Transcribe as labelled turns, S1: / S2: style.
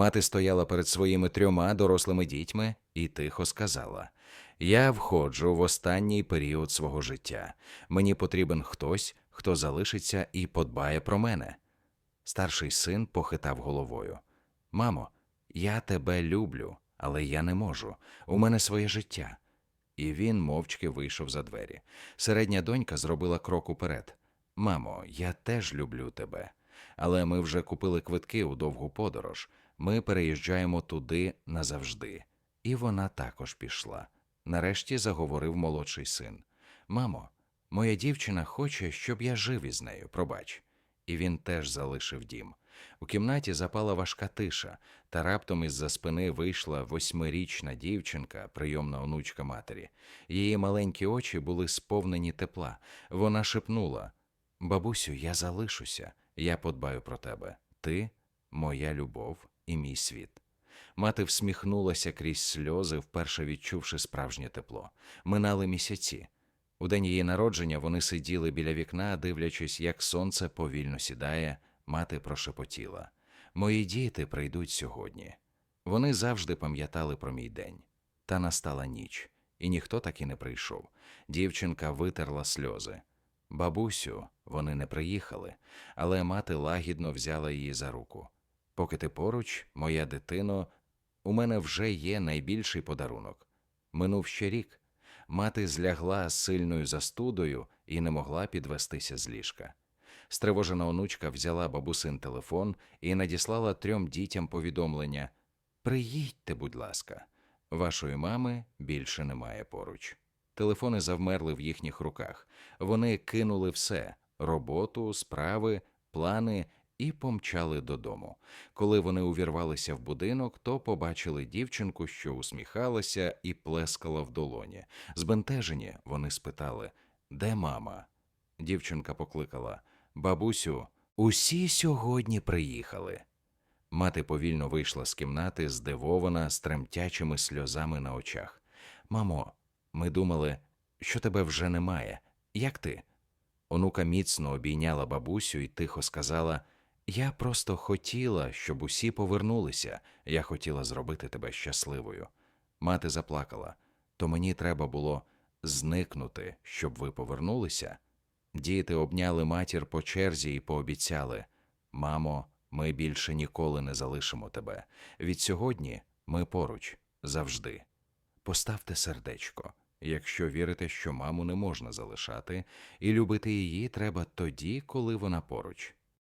S1: Мати стояла перед своїми трьома дорослими дітьми і тихо сказала: Я входжу в останній період свого життя. Мені потрібен хтось, хто залишиться і подбає про мене. Старший син похитав головою. Мамо, я тебе люблю, але я не можу. У мене своє життя. І він мовчки вийшов за двері. Середня донька зробила крок уперед. Мамо, я теж люблю тебе. Але ми вже купили квитки у довгу подорож. Ми переїжджаємо туди назавжди. І вона також пішла. Нарешті заговорив молодший син. Мамо, моя дівчина хоче, щоб я жив із нею, пробач. І він теж залишив дім. У кімнаті запала важка тиша, та раптом із-за спини вийшла восьмирічна дівчинка, прийомна онучка матері. Її маленькі очі були сповнені тепла. Вона шепнула: Бабусю, я залишуся, я подбаю про тебе. Ти моя любов і мій світ. Мати всміхнулася крізь сльози, вперше відчувши справжнє тепло. Минали місяці. У день її народження вони сиділи біля вікна, дивлячись, як сонце повільно сідає, мати прошепотіла. Мої діти прийдуть сьогодні. Вони завжди пам'ятали про мій день. Та настала ніч, і ніхто так і не прийшов. Дівчинка витерла сльози. Бабусю, вони не приїхали, але мати лагідно взяла її за руку. Поки ти поруч, моя дитино, у мене вже є найбільший подарунок. Минув ще рік. Мати злягла з сильною застудою і не могла підвестися з ліжка. Стривожена онучка взяла бабусин телефон і надіслала трьом дітям повідомлення: Приїдьте, будь ласка, вашої мами більше немає поруч. Телефони завмерли в їхніх руках. Вони кинули все роботу, справи, плани і помчали додому. Коли вони увірвалися в будинок, то побачили дівчинку, що усміхалася і плескала в долоні. Збентежені вони спитали, де мама? Дівчинка покликала Бабусю, усі сьогодні приїхали. Мати повільно вийшла з кімнати, здивована, з тремтячими сльозами на очах. Мамо, ми думали, що тебе вже немає. Як ти? Онука міцно обійняла бабусю і тихо сказала: Я просто хотіла, щоб усі повернулися. Я хотіла зробити тебе щасливою. Мати заплакала. То мені треба було зникнути, щоб ви повернулися. Діти обняли матір по черзі і пообіцяли: Мамо, ми більше ніколи не залишимо тебе. Від сьогодні ми поруч завжди. Поставте сердечко, якщо вірите, що маму не можна залишати, і любити її треба тоді, коли вона поруч.